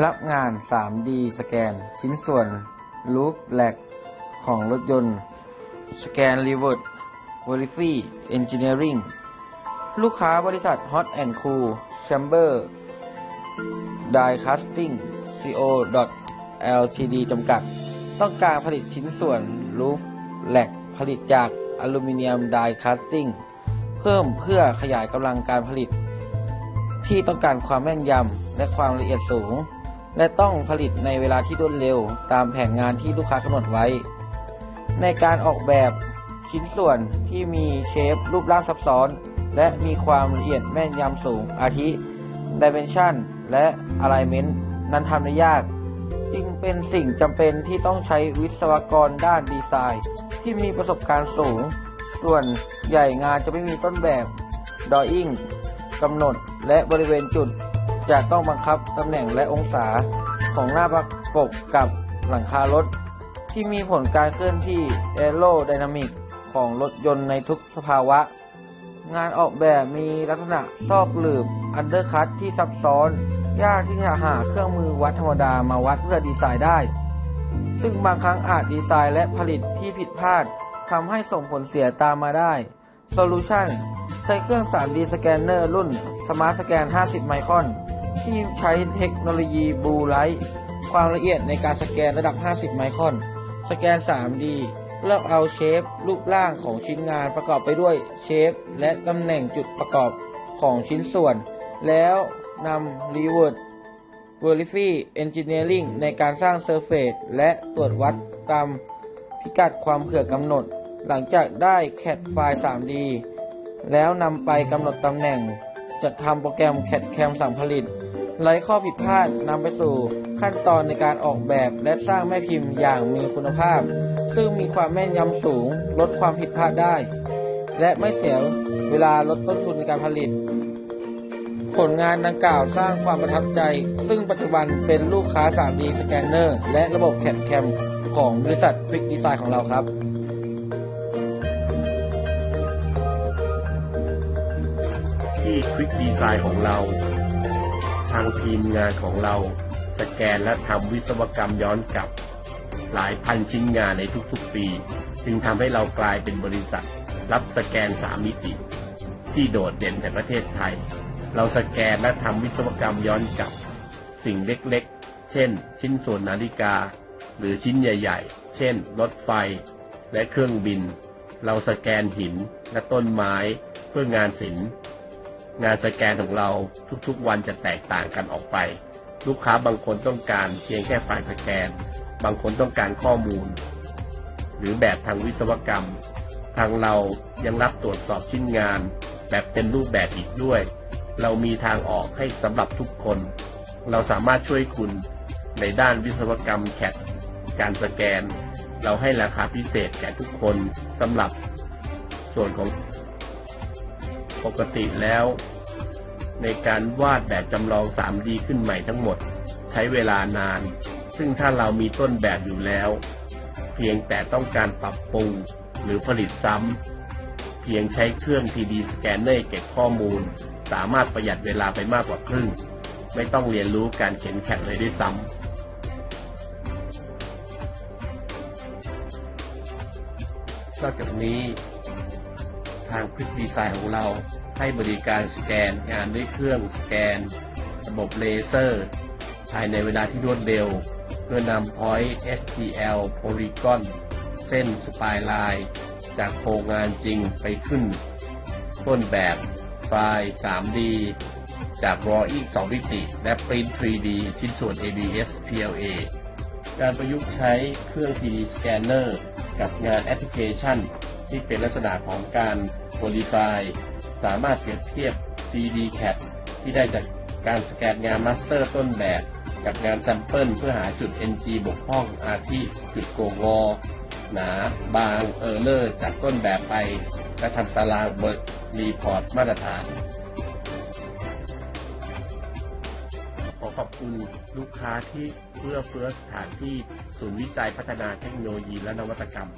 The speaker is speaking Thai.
รับงาน 3D สแกน ชิ้นส่วนรูปแลกของรถยนต์ สแกน Reverse Verify Engineering ลูกค้าบริษัท Hot and Cool Chamber Die Casting Co. Ltd จำกัด ต้องการผลิตชิ้นส่วนรูฟแลกผลิตจากอลูมิเนียมไดคาสติ้งเพิ่มเพื่อขยายกำลังการผลิต ที่ต้องการความแม่นยำและความละเอียดสูง และต้องผลิตในเวลาที่รวดเร็วตามแผนงานที่ลูกค้ากำหนดไว้ ในการออกแบบชิ้นส่วนที่มีเชฟรูปร่างซับซ้อน และมีความละเอียดแม่นยำสูงอาทิ Dimension และ Alignment นั้นทำได้ยาก จึงเป็นสิ่งจำเป็นที่ต้องใช้วิศวกรด้านดีไซน์ ที่มีประสบการณ์สูง ส่วนใหญ่งานจะไม่มีต้นแบบ Drawing กำหนดและบริเวณจุด จะต้องบังคับตำแหน่งและองศาของหน้าปกกับหลังคารถ ที่มีผลการเคลื่อนที่ Aerodynamic ของรถยนต์ในทุกสภาวะ งานออกแบบมีลักษณะซอกหลืบอันเดอร์คัตที่ซับซ้อน ยากที่จะหาเครื่องมือวัดธรรมดามาวัดเพื่อดีไซน์ได้ ซึ่งบางครั้งอาจดีไซน์และผลิตที่ผิดพลาดทำให้ส่งผลเสียตามมาได้ Solution ใช้เครื่อง 3D สแกนเนอร์รุ่น Smart Scan 50 ไมครอน ที่ใช้เทคโนโลยี Blue Light ความละเอียดในการสแกนระดับ 50 ไมครอน สแกน 3D แล้วเอาเชฟ รูปร่างของชิ้นงานประกอบไปด้วยเชฟ และตำแหน่งจุดประกอบของชิ้นส่วน แล้วนำ Reverse Verify Engineering ในการสร้างเซอร์เฟซและตรวจวัดตามพิกัดความเผื่อกำหนด หลังจากได้แคดไฟล์ 3D แล้วนำไปกำหนดตำแหน่งจัดทำโปรแกรม CAD CAM สั่งผลิต ไร้ข้อผิดพลาดนำไปสู่ขั้นตอนในการออกแบบและสร้างแม่พิมพ์อย่างมีคุณภาพ ซึ่งมีความแม่นยำสูง ลดความผิดพลาดได้ และไม่เสียเวลาลดต้นทุนในการผลิต ผลงานดังกล่าวสร้างความประทับใจ ซึ่งปัจจุบันเป็นลูกค้า 3D สแกนเนอร์และระบบ CAD CAM ของบริษัท Quick Design ของเราครับที่ควิกดีไซน์ของเรา ทางทีมงานของเรา สแกนและทำวิศวกรรมย้อนกลับ หลายพันชิ้นงานในทุกๆปี จึงทำให้เรากลายเป็นบริษัท รับสแกนสามมิติ ที่โดดเด่นในประเทศไทย เราสแกนและทำวิศวกรรมย้อนกลับ สิ่งเล็กๆ เช่น ชิ้นส่วนนาฬิกา หรือชิ้นใหญ่ๆ เช่น รถไฟ และเครื่องบิน เราสแกนหินและต้นไม้เพื่องานศิลป์ งานสแกนของเราทุกๆวันจะแตกต่างกันออกไป ลูกค้าบางคนต้องการเพียงแค่ไฟล์สแกน บางคนต้องการข้อมูล หรือแบบทางวิศวกรรม ทางเรายังรับตรวจสอบชิ้นงาน แบบเป็นรูปแบบอีกด้วย เรามีทางออกให้สำหรับทุกคน เราสามารถช่วยคุณในด้านวิศวกรรมแคดการสแกน เราให้ราคาพิเศษแก่ทุกคนสำหรับส่วนของ ปกติแล้ว ในการวาดแบบจำลอง 3D ขึ้นใหม่ทั้งหมด ใช้เวลานาน ซึ่งถ้าเรามีต้นแบบอยู่แล้ว เพียงแต่ต้องการปรับปรุงหรือผลิตซ้ำ เพียงใช้เครื่อง 3D สแกนเนอร์เก็บข้อมูล สามารถประหยัดเวลาไปมากกว่าครึ่ง ไม่ต้องเรียนรู้การเขียนแคดเลยด้วยซ้ำนอกจากนี้ ทางคลิกดีไซน์ของเรา ให้บริการสแกน งานด้วยเครื่องสแกน ระบบเลเซอร์ ภายในเวลาที่รวดเร็ว เพื่อนำ Point STL Polygon เส้นสปายไลน์จากโครงงานจริงไปขึ้น ต้นแบบไฟล์ 3D จาก Drawing 2มิติ และ Print 3D ชิ้นส่วน ABS PLA การประยุกต์ใช้เครื่อง 3D Scanner กับงานแอปพลิเคชัน ที่เป็นลักษณะของการ Modify สามารถเปรียบเทียบ 3D CAD ที่ได้จากการสแกนงานมาสเตอร์ต้นแบบ กับงานแซมเปิลเพื่อหาจุด NG บกพร่องอาทิจุดโกงอ หนา บาง เออร์เลอร์ จากต้นแบบไป และทำตารางเบิร์รีพอร์ตมาตรฐาน ขอขอบคุณลูกค้าที่เพื่อเฟื้อสถานที่ศูนย์วิจัยพัฒนาเทคโนโลยีและนวัตกรรม